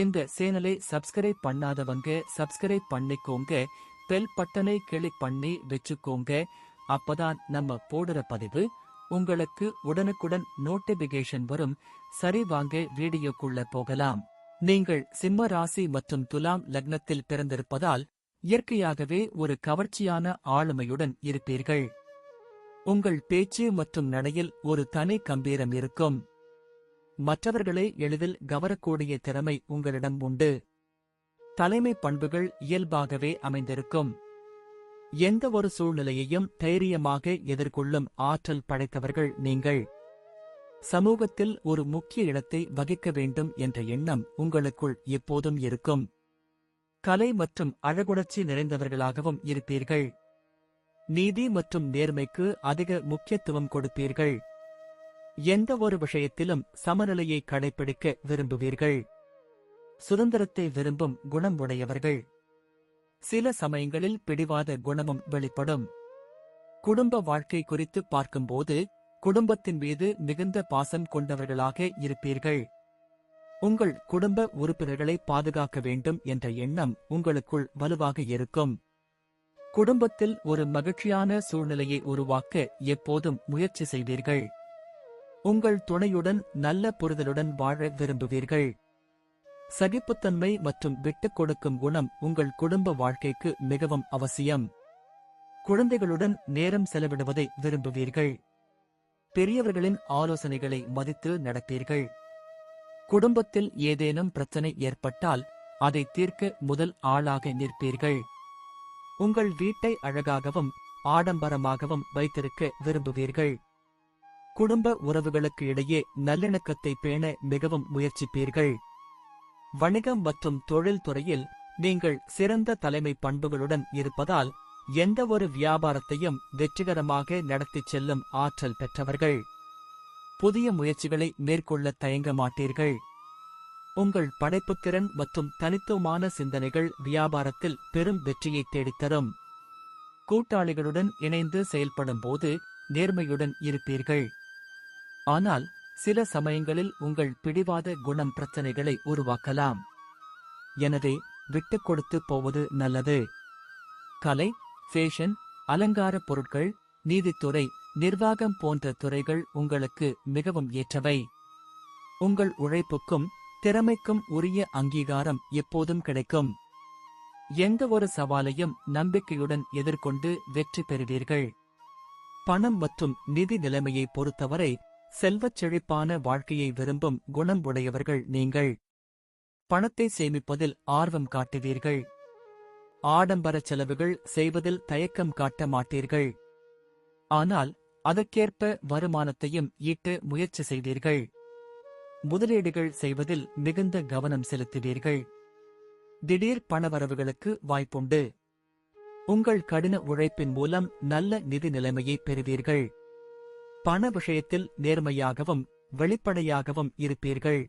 இந்த சேனலை சப்ஸ்கிரைப் பண்ணாதவங்க சப்ஸ்கிரைப் பண்ணிக்கோங்க. பெல் பட்டனை கிளிக் பண்ணி வச்சுக்கோங்க. அப்பதான் நம்ம போடுற பதிவு உங்களுக்கு உடனுக்குடன் நோட்டிபிகேஷன் வரும். சரி வாங்க வீடியோக்குள்ள போகலாம். நீங்கள் சிம்ம ராசி மற்றும் துலாம் லக்னத்தில் பிறந்திருப்பதால் இயற்கையாகவே ஒரு கவர்ச்சியான ஆளுமையுடன் இருப்பீர்கள். உங்கள் பேச்சு மற்றும் நடையில் ஒரு தனி கம்பீரம் இருக்கும். மற்றவர்களை எளிதில் கவரக்கூடிய திறமை உங்களிடம் உண்டு. தலைமை பண்புகள் இயல்பாகவே அமைந்திருக்கும். எந்த ஒரு சூழ்நிலையையும் தைரியமாக எதிர்கொள்ளும் ஆற்றல் படைத்தவர்கள் நீங்கள். சமூகத்தில் ஒரு முக்கிய இடத்தை வகிக்க வேண்டும் என்ற எண்ணம் உங்களுக்குள் எப்போதும் இருக்கும். கலை மற்றும் அழகுணர்ச்சி நிறைந்தவர்களாகவும் இருப்பீர்கள். நீதி மற்றும் நேர்மைக்கு அதிக முக்கியத்துவம் கொடுப்பீர்கள். எந்த ஒரு விஷயத்திலும் சமநிலையை கடைபிடிக்க விரும்புவீர்கள். சுதந்திரத்தை விரும்பும் குணம் உடையவர்கள் சில சமயங்களில் பிடிவாத குணமும் வெளிப்படும். குடும்ப வாழ்க்கை குறித்து பார்க்கும்போது குடும்பத்தின் மீது மிகுந்த பாசம் கொண்டவர்களாக இருப்பீர்கள். உங்கள் குடும்ப உறுப்பினர்களை பாதுகாக்க வேண்டும் என்ற எண்ணம் உங்களுக்குள் வலுவாக இருக்கும். குடும்பத்தில் ஒரு மகிழ்ச்சியான சூழ்நிலையை உருவாக்க எப்போதும் முயற்சி செய்வீர்கள். உங்கள் துணையுடன் நல்ல புரிதலுடன் வாழ விரும்புவீர்கள். சகிப்புத்தன்மை மற்றும் விட்டுக் கொடுக்கும் குணம் உங்கள் குடும்ப வாழ்க்கைக்கு மிகவும் அவசியம். குழந்தைகளுடன் நேரம் செலவிடுவதை விரும்புவீர்கள். பெரியவர்களின் ஆலோசனைகளை மதித்து நடப்பீர்கள். குடும்பத்தில் ஏதேனும் பிரச்சனை ஏற்பட்டால் அதை தீர்க்க முதல் ஆளாக நிற்பீர்கள். உங்கள் வீட்டை அழகாகவும் ஆடம்பரமாகவும் வைத்திருக்க விரும்புவீர்கள். குடும்ப உறவுகளுக்கு இடையே நல்லிணக்கத்தை பேண மிகவும் முயற்சிப்பீர்கள். வணிகம் மற்றும் தொழில் துறையில் நீங்கள் சிறந்த தலைமை பண்புகளுடன் இருப்பதால் எந்தவொரு வியாபாரத்தையும் வெற்றிகரமாக நடத்திச் செல்லும் ஆற்றல் பெற்றவர்கள். புதிய முயற்சிகளை மேற்கொள்ள தயங்க மாட்டீர்கள். உங்கள் படைப்புத்திறன் மற்றும் தனித்துவமான சிந்தனைகள் வியாபாரத்தில் பெரும் வெற்றியை தேடித்தரும். கூட்டாளிகளுடன் இணைந்து செயல்படும் போது நேர்மையுடன் இருப்பீர்கள். ஆனால் சில சமயங்களில் உங்கள் பிடிவாத குணம் பிரச்சனைகளை உருவாக்கலாம். எனவே விட்டுக் கொடுத்து போவது நல்லது. கலை ஃபேஷன் அலங்கார பொருட்கள் நீதித்துறை நிர்வாகம் போன்ற துறைகள் உங்களுக்கு மிகவும் ஏற்றவை. உங்கள் உழைப்புக்கும் திறமைக்கும் உரிய அங்கீகாரம் எப்போதும் கிடைக்கும். எந்த ஒரு சவாலையும் நம்பிக்கையுடன் எதிர்கொண்டு வெற்றி பெறுவீர்கள். பணம் மற்றும் நிதி நிலைமையை பொறுத்தவரை செல்வச் செழிப்பான வாழ்க்கையை விரும்பும் குணம் உடையவர்கள் நீங்கள். பணத்தை சேமிப்பதில் ஆர்வம் காட்டுவீர்கள். ஆடம்பர செலவுகள் செய்வதில் தயக்கம் காட்ட மாட்டீர்கள். ஆனால் அதற்கேற்ப வருமானத்தையும் ஈட்ட முயற்சி செய்வீர்கள். முதலீடுகள் செய்வதில் மிகுந்த கவனம் செலுத்துவீர்கள். திடீர் பணவரவுகளுக்கு வாய்ப்புண்டு. உங்கள் கடின உழைப்பின் மூலம் நல்ல நிதி நிலைமையை பெறுவீர்கள். பண விஷயத்தில் நேர்மையாகவும் வெளிப்படையாகவும் இருப்பீர்கள்.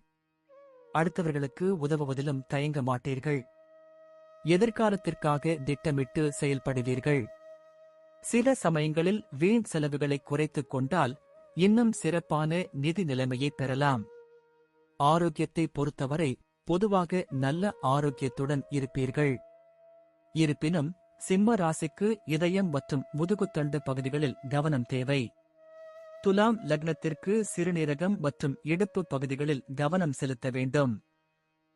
அடுத்தவர்களுக்கு உதவுவதிலும் தயங்க மாட்டீர்கள். எதிர்காலத்திற்காக திட்டமிட்டு செயல்படுவீர்கள். சில சமயங்களில் வீண் செலவுகளை குறைத்துக் கொண்டால் இன்னும் சிறப்பான நிதி நிலைமையை பெறலாம். ஆரோக்கியத்தை பொறுத்தவரை பொதுவாக நல்ல ஆரோக்கியத்துடன் இருப்பீர்கள். இருப்பினும் சிம்ம ராசிக்கு இதயம் மற்றும் முதுகுத்தண்டு பகுதிகளில் கவனம் தேவை. துலாம் லக்னத்திற்கு சிறுநீரகம் மற்றும் இடுப்பு பகுதிகளில் கவனம் செலுத்த வேண்டும்.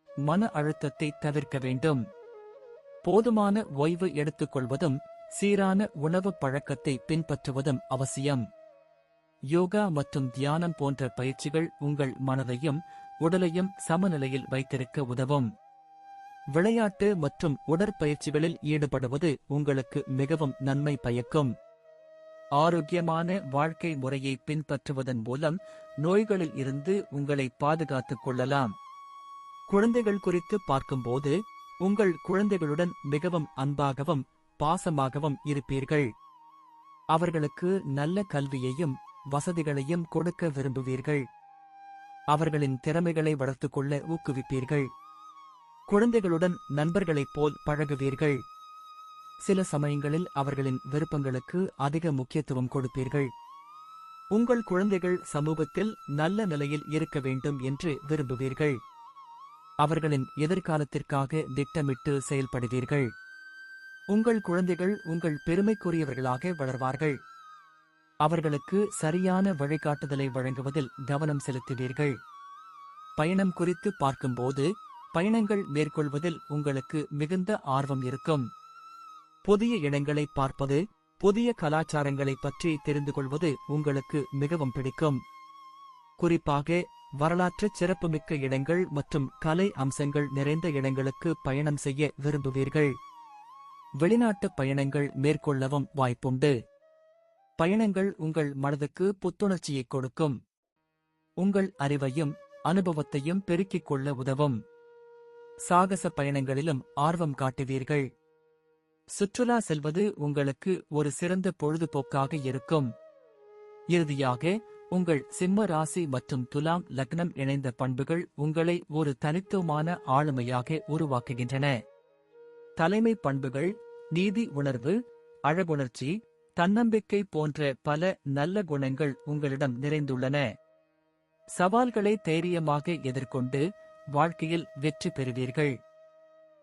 மன அழுத்தத்தை தவிர்க்க வேண்டும். போதுமான ஓய்வு எடுத்துக்கொள்வதும் சீரான உணவு பழக்கத்தை பின்பற்றுவதும் அவசியம். யோகா மற்றும் தியானம் போன்ற பயிற்சிகள் உங்கள் மனதையும் உடலையும் சமநிலையில் வைத்திருக்க உதவும். விளையாட்டு மற்றும் உடற்பயிற்சிகளில் ஈடுபடுவது உங்களுக்கு மிகவும் நன்மை பயக்கும். ஆரோக்கியமான வாழ்க்கை முறையை பின்பற்றுவதன் மூலம் நோய்களில் இருந்து உங்களை பாதுகாத்துக் கொள்ளலாம். குழந்தைகள் குறித்து பார்க்கும்போது உங்கள் குழந்தைகளுடன் மிகவும் அன்பாகவும் பாசமாகவும் இருப்பீர்கள். அவர்களுக்கு நல்ல கல்வியையும் வசதிகளையும் கொடுக்க விரும்புவீர்கள். அவர்களின் திறமைகளை வளர்த்துக் கொள்ள ஊக்குவிப்பீர்கள். குழந்தைகளுடன் நண்பர்களைப் போல் பழகுவீர்கள். சில சமயங்களில் அவர்களின் விருப்பங்களுக்கு அதிக முக்கியத்துவம் கொடுப்பீர்கள். உங்கள் குழந்தைகள் சமூகத்தில் நல்ல நிலையில் இருக்க வேண்டும் என்று விரும்புவீர்கள். அவர்களின் எதிர்காலத்திற்காக திட்டமிட்டு செயல்படுவீர்கள். உங்கள் குழந்தைகள் உங்கள் பெருமைக்குரியவர்களாக வளர்வார்கள். அவர்களுக்கு சரியான வழிகாட்டுதலை வழங்குவதில் கவனம் செலுத்துவீர்கள். பயணம் குறித்து பார்க்கும்போது பயணங்கள் மேற்கொள்வதில் உங்களுக்கு மிகுந்த ஆர்வம் இருக்கும். புதிய இடங்களை பார்ப்பது புதிய கலாச்சாரங்களை பற்றி தெரிந்து கொள்வது உங்களுக்கு மிகவும் பிடிக்கும். குறிப்பாக வரலாற்று சிறப்புமிக்க இடங்கள் மற்றும் கலை அம்சங்கள் நிறைந்த இடங்களுக்கு பயணம் செய்ய விரும்புவீர்கள். வெளிநாட்டு பயணங்கள் மேற்கொள்ளவும் வாய்ப்புண்டு. பயணங்கள் உங்கள் மனதுக்கு புத்துணர்ச்சியை கொடுக்கும். உங்கள் அறிவையும் அனுபவத்தையும் பெருக்கிக் கொள்ள உதவும். சாகச பயணங்களிலும் ஆர்வம் காட்டுவீர்கள். சுற்றுலா செல்வது உங்களுக்கு ஒரு சிறந்த பொழுதுபோக்காக இருக்கும். இறுதியாக உங்கள் சிம்ம ராசி மற்றும் துலாம் லக்னம் இணைந்த பண்புகள் உங்களை ஒரு தனித்துவமான ஆளுமையாக உருவாக்குகின்றன. தலைமை பண்புகள் நீதி உணர்வு அழகுணர்ச்சி தன்னம்பிக்கை போன்ற பல நல்ல குணங்கள் உங்களிடம் நிறைந்துள்ளன. சவால்களை தைரியமாக எதிர்கொண்டு வாழ்க்கையில் வெற்றி பெறுவீர்கள்.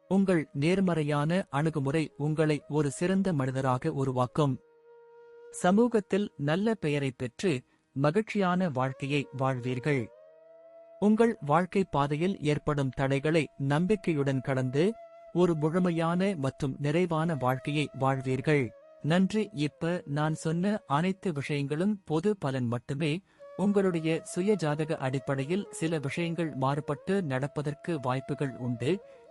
உங்கள் நேர்மறையான அணுகுமுறை உங்களை ஒரு சிறந்த மனிதராக உருவாக்கும். சமூகத்தில் நல்ல பெயரை பெற்று மகிழ்ச்சியான வாழ்க்கையை வாழ்வீர்கள். உங்கள் வாழ்க்கை பாதையில் ஏற்படும் தடைகளை நம்பிக்கையுடன் கடந்து ஒரு முழுமையான மற்றும் நிறைவான வாழ்க்கையை வாழ்வீர்கள். நன்றி. இப்ப நான் சொன்ன அனைத்து விஷயங்களும் பொது பலன் மட்டுமே. உங்களுடைய சுய ஜாதக அடிப்படையில் சில விஷயங்கள் மாறுபட்டு நடப்பதற்கு வாய்ப்புகள் உண்டு.